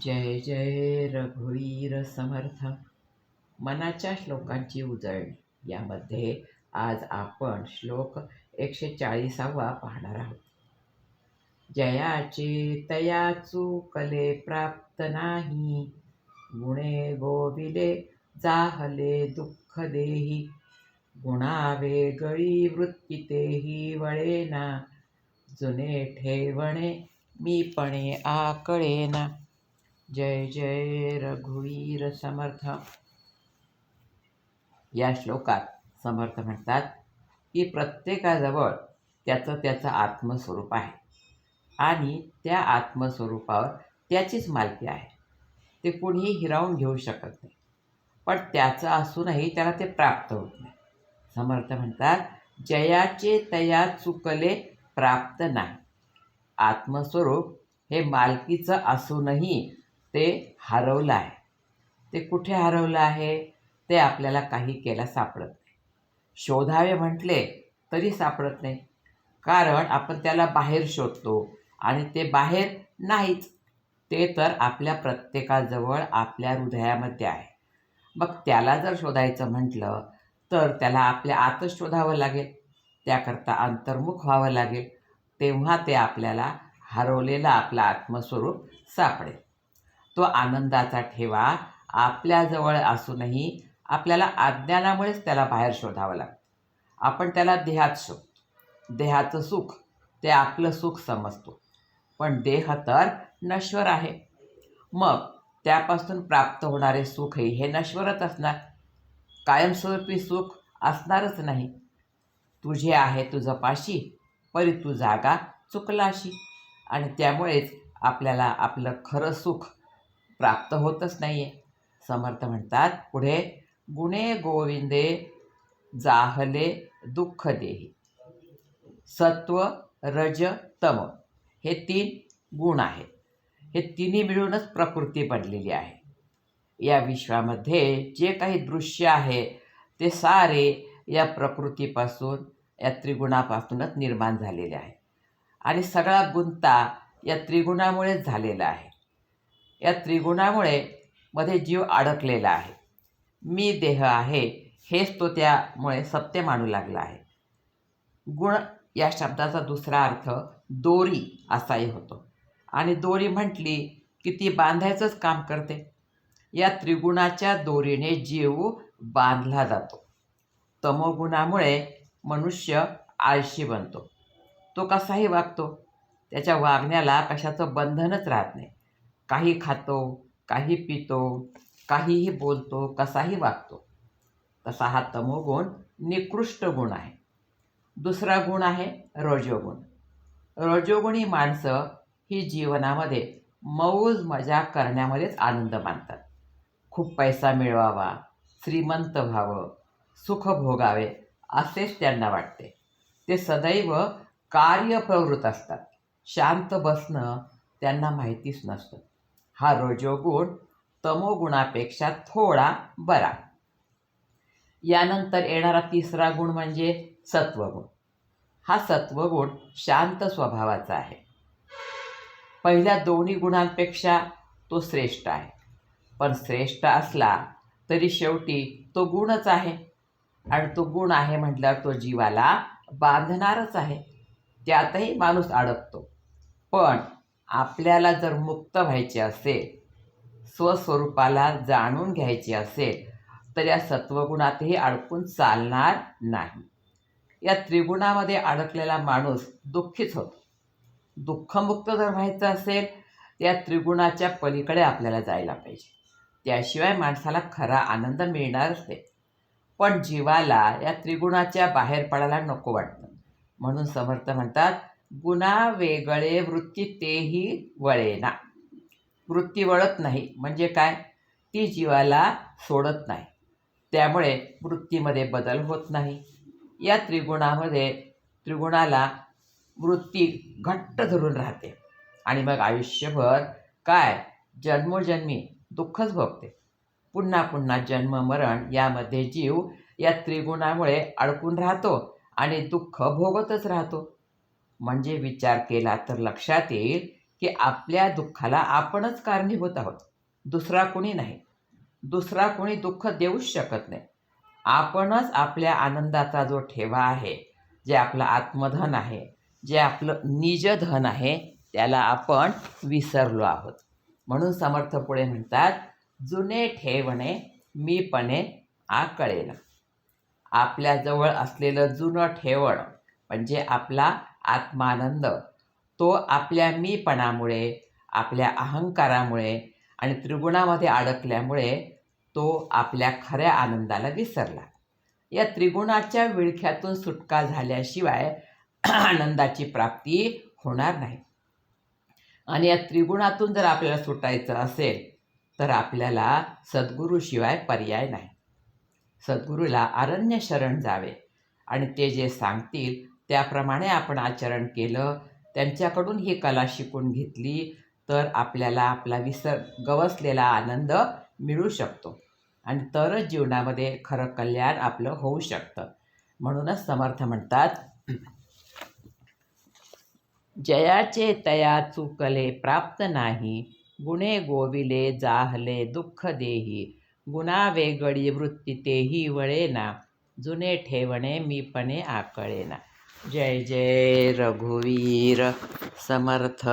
जय जय रघुवीर समर्थ. मनाच्या श्लोकांची उजळणी यामध्ये आज आपण श्लोक एकशे चाळीसावा पाहणार आहोत. जयाचे तयाचू कले प्राप्त नाही. गुणे गोविले जाहले दुःख देही. गुणावे गळी वृत्ती तेही वळेना. जुने ठेवणे मीपणे आकळेना. जय जय रघुवीर समर्थ. या श्लोकात समर्थ म्हणतात की प्रत्येकाजवळ त्याचं त्याचं आत्मस्वरूप आहे. आणि त्या आत्मस्वरूपावर त्याचीच मालकी आहे. ते कोणीही हिरावून घेऊ शकत नाही. पण त्याचं असूनही त्याला ते प्राप्त होत नाही. समर्थ म्हणतात जयाचे तया चुकले प्राप्त नाही. आत्मस्वरूप हे मालकीचं असूनही ते हरवलं आहे. ते कुठे हरवलं आहे? ते आपल्याला काही केला सापडत नाही. शोधावे म्हटले तरी सापडत नाही. कारण आपण त्याला बाहेर शोधतो आणि ते बाहेर नाहीच. ते तर आपल्या प्रत्येकाजवळ आपल्या हृदयामध्ये आहे. मग त्याला जर शोधायचं म्हटलं तर त्याला आपल्या आतच शोधावं लागेल. त्याकरता अंतर्मुख व्हावं लागेल. तेव्हा ते आपल्याला हरवलेलं आपलं आत्मस्वरूप सापडेल. तो आनंदाचा ठेवा. आपल्याजवळ असूनही आपल्याला अज्ञानामुळेच त्याला बाहेर शोधावं लागतं. आपण त्याला देहात शोधतो देहाचं सुख ते आपलं सुख समजतो. पण देह तर नश्वर आहे. मग त्यापासून प्राप्त होणारे सुखही हे नश्वरच असणार. कायमस्वरूपी सुख असणारच नाही. तुझे आहे तुझं पाशी परी तू जागा चुकलाशी. आणि त्यामुळेच आपल्याला आपलं खरं सुख प्राप्त होतच नाही आहे समर्थ म्हणतात पुढे गुणे गोविंदे जाहले दुःख देही. सत्व रज तम हे तीन गुण आहेत. हे तिन्ही मिळूनच प्रकृती बनलेली आहे. या विश्वामध्ये जे काही दृश्य आहे ते सारे या प्रकृतीपासून या त्रिगुणापासूनच निर्माण झालेले आहे. आणि सगळा गुंता या त्रिगुणामुळेच झालेला आहे. या त्रिगुणामुळे मध्ये जीव अडकलेला आहे. मी देह आहे हेच तो त्यामुळे सत्य मानू लागला आहे. गुण या शब्दाचा दुसरा अर्थ दोरी असाही होतो. आणि दोरी म्हटली की ती बांधायचंच काम करते. या त्रिगुणाच्या दोरीने जीव बांधला जातो. तमोगुणामुळे मनुष्य आळशी बनतो. तो कसाही वागतो त्याच्या वागण्याला कशाचं बंधनच राहत नाही. काही खातो काही पितो काहीही बोलतो कसाही वागतो. तसा हा तमोगुण निकृष्ट गुण आहे. दुसरा गुण आहे रजोगुण. रजोगुणी माणसं ही जीवनामध्ये मौज मजा करण्यामध्येच आनंद मानतात. खूप पैसा मिळवावा श्रीमंत व्हावं सुख भोगावे असेच त्यांना वाटते. ते सदैव कार्यप्रवृत्त असतात. शांत बसणं त्यांना माहितीच नसतं. हा रजोगुण तमोगुणापेक्षा थोडा बरा. यानंतर येणारा तिसरा गुण म्हणजे सत्वगुण. हा सत्वगुण शांत स्वभावाचा आहे. पहिल्या दोन्ही गुणांपेक्षा तो श्रेष्ठ आहे. पण श्रेष्ठ असला तरी शेवटी तो गुणच आहे. आणि तो गुण आहे म्हटल्यावर तो जीवाला बांधणारच आहे. त्यातही माणूस अडकतो. पण आपल्याला जर मुक्त व्हायचे असेल स्वस्वरूपाला जाणून घ्यायचे असेल तर या सत्वगुणातही अडकून चालणार नाही. या त्रिगुणामध्ये अडकलेला माणूस दुःखीच होतो. दुःखमुक्त जर व्हायचं असेल त्या त्रिगुणाच्या पलीकडे आपल्याला जायला पाहिजे. त्याशिवाय माणसाला खरा आनंद मिळणारच नाही. पण जीवाला या त्रिगुणाच्या बाहेर पडायला नको वाटतं. म्हणून समर्थ म्हणतात गुणा वेगळे वृत्ती तेही वळेना. वृत्ती वळत नाही म्हणजे काय? ती जीवाला सोडत नाही. त्यामुळे वृत्तीमध्ये बदल होत नाही. या त्रिगुणामध्ये त्रिगुणाला वृत्ती घट्ट धरून राहते. आणि मग आयुष्यभर काय? जन्मोजन्मी दुःखच भोगते. पुन्हा पुन्हा जन्म मरण यामध्ये जीव या त्रिगुणामुळे अडकून राहतो आणि दुःख भोगतच राहतो. म्हणजे विचार केला तर लक्षात येईल की आपल्या दुःखाला आपणच कारणीभूत आहोत. दुसरा कोणी नाही. दुसरा कोणी दुःख देऊच शकत नाही. आपणच आपल्या आनंदाचा जो ठेवा आहे जे आपलं आत्मधन आहे जे आपलं निजधन आहे त्याला आपण विसरलो आहोत. म्हणून समर्थ पुढे म्हणतात जुने ठेवणे मीपणे आकळेल आपल्याजवळ असलेलं जुनं ठेवण म्हणजे आपला आत्मानंद. तो आपल्या मीपणामुळे आपल्या अहंकारामुळे आणि त्रिगुणामध्ये अडकल्यामुळे तो आपल्या खऱ्या आनंदाला विसरला. या त्रिगुणाच्या विळख्यातून सुटका झाल्याशिवाय आनंदाची प्राप्ती होणार नाही. आणि या त्रिगुणातून जर आपल्याला सुटायचं असेल तर आपल्याला सद्गुरूशिवाय पर्याय नाही. सद्गुरूला अरण्य शरण जावे आणि ते जे सांगतील त्याप्रमाणे आपण आचरण केलं त्यांच्याकडून ही कला शिकून घेतली तर आपल्याला आपला विसर गवसलेला आनंद मिळू शकतो. आणि तरच जीवनामध्ये खरं कल्याण आपलं होऊ शकतं. म्हणूनच समर्थ म्हणतात जयाचे तया चुकले प्राप्त नाही गुणे गोविले जाहले दुःख देही गुणा वेगळी वृत्ती तेही वळेना जुने ठेवणे मीपणे आकळेना. जय जय रघुवीर समर्थ।